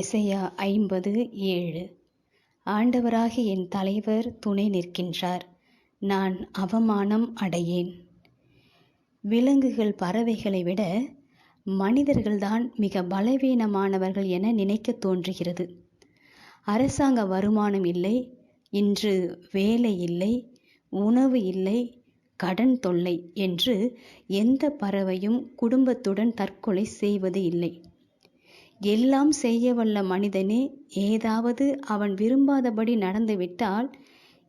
எசையா ஐம்பது ஏழு. ஆண்டவராக என் தலைவர் துணை நிற்கின்றார். நான் அவமானம் அடையேன். விலங்குகள் பறவைகளை விட மனிதர்கள்தான் மிக பலவீனமானவர்கள் என நினைக்க தோன்றுகிறது. அரசாங்க வருமானம் இல்லை இன்று வேலை இல்லை உணவு இல்லை கடன் தொல்லை என்று எந்த பறவையும் குடும்பத்துடன் தற்கொலை செய்வது இல்லை. எல்லாம் செய்ய வல்ல மனிதனே ஏதாவது அவன் விரும்பாதபடி நடந்துவிட்டால்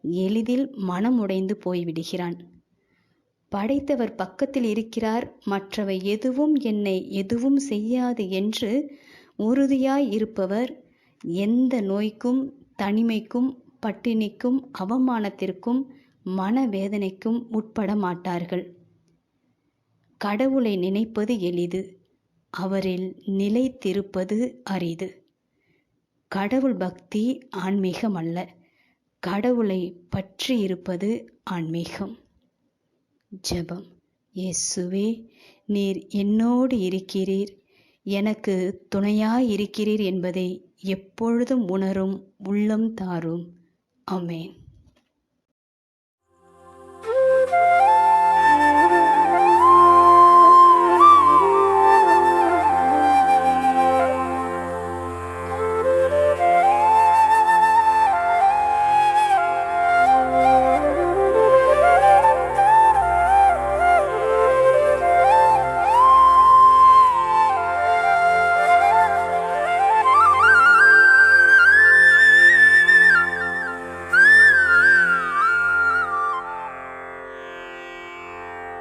எளிதில் மனம் உடைந்து போய்விடுகிறான். படைத்தவர் பக்கத்தில் இருக்கிறார் மற்றவை எதுவும் என்னை எதுவும் செய்யாது என்று உறுதியாய் இருப்பவர் எந்த நோய்க்கும் தனிமைக்கும் பட்டினிக்கும் அவமானத்திற்கும் மனவேதனைக்கும் உட்பட மாட்டார்கள். கடவுளை நினைப்பது எளிது. அவரில் நிலைத்திருப்பது அரிது. கடவுள் பக்தி ஆன்மீகம் அல்ல கடவுளை பற்றி இருப்பது ஆன்மீகம். ஜெபம். இயேசுவே நீர் என்னோடு இருக்கிறீர். எனக்கு துணையாய் இருக்கிறீர் என்பதை எப்பொழுதும் உணரும் உள்ளம் தாரும். அமேன்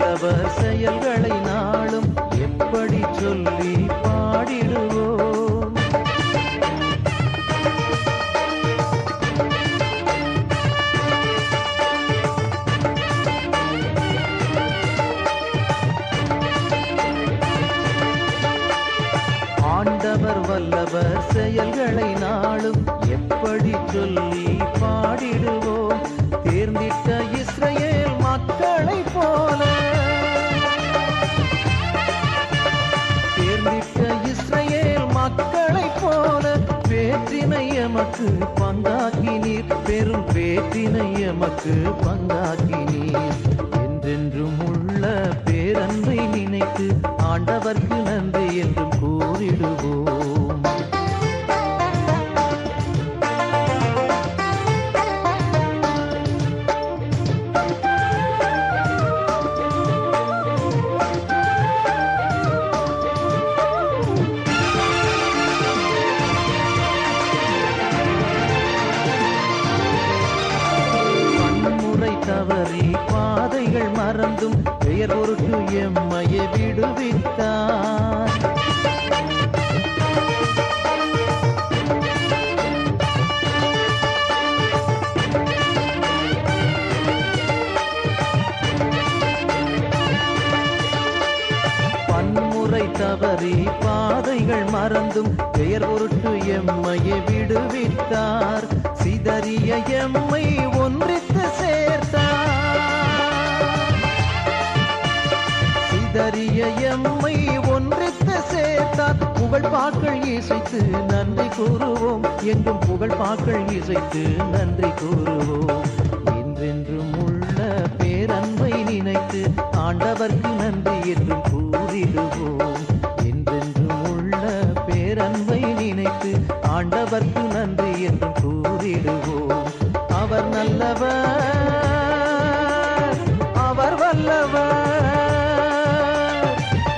வல்லவர் செயல் எமக்கு பங்காக்கினீர் பெரும் வேற்றினை எமக்கு பங்காக்கினீர் என்றென்றும் உள்ள பேரன்பை நினைத்து ஆண்டவர்க்கு நன்றி என்றும் கூறிடுவோம். மறந்தும் பெயர் பொருட்டு எம்மையை விடுவித்தார். பன்முறை தவறி பாதைகள் மறந்தும் பெயர் பொருட்டு எம்மையை விடுவித்தார். சிதறிய எம்மை ஒன்றித்த இசைத்து நன்றி கூறுவோம். எங்கும் புகழ் பாக்கள் இசைத்து நன்றி கூறுவோம். என்றென்றும் உள்ள பேரன்பை நினைத்து ஆண்டவர்க்கு நன்றி என்றும் கூறிடுவோம். என்றென்றும் உள்ள பேரன்பை நினைத்து ஆண்டவர்க்கு நன்றி என்றும் கூறிடுவோம். அவர் நல்லவர் அவர் வல்லவர்.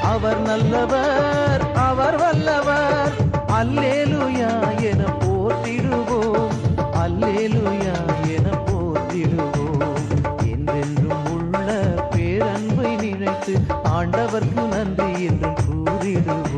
அவர் நல்லவர் அவர் வல்லவர். அல்லேலுயா என போற்றிடுவோம். அல்லேலுயா என போற்றிடுவோம். என்றென்றும் உள்ள பேரன்பை நினைத்து ஆண்டவர்க்கு நன்றி என்றும் கூறிடுவோம்.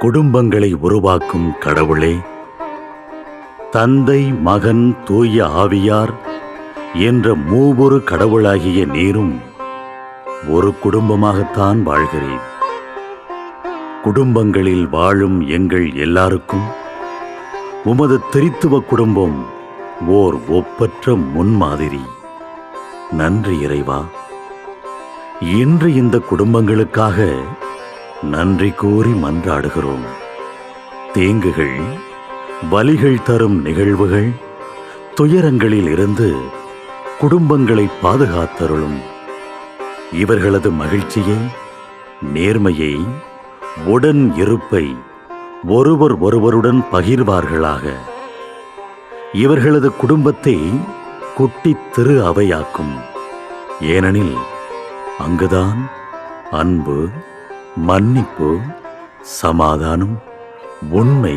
குடும்பங்களை உருவாக்கும் கடவுளே தந்தை மகன் தூய ஆவியார் என்ற மூவொரு கடவுளாகிய நீரும் ஒரு குடும்பமாகத்தான் வாழ்கிறேன். குடும்பங்களில் வாழும் எங்கள் எல்லாருக்கும் உமது திரித்துவ குடும்பம் ஓர் ஒப்பற்ற முன்மாதிரி. நன்றி இறைவா. இன்று இந்த குடும்பங்களுக்காக நன்றி கூறி மன்றாடுகிறோம். தேங்குகள் வலிகள் தரும் நிகழ்வுகள் துயரங்களில் இருந்து குடும்பங்களை பாதுகாத்தருளும். இவர்களது மகிழ்ச்சியை நேர்மையை உடன் இருப்பை ஒருவர் ஒருவருடன் பகிர்வார்களாக. இவர்களது குடும்பத்தை குட்டித் திரு அவையாக்கும். ஏனெனில் அங்குதான் அன்பு மன்னிப்பு சமாதானம் உண்மை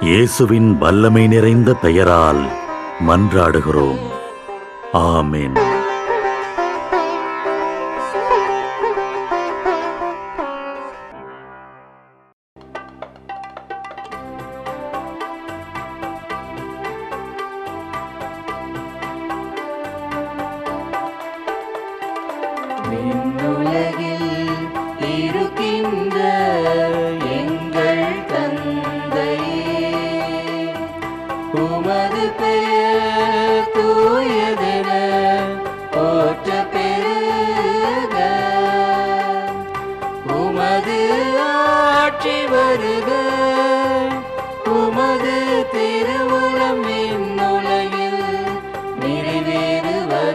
இயேசுவின் வல்லமை நிறைந்த பெயரால் மன்றாடுகிறோம். ஆமேன்.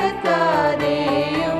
உட்படுத்தாதேயும்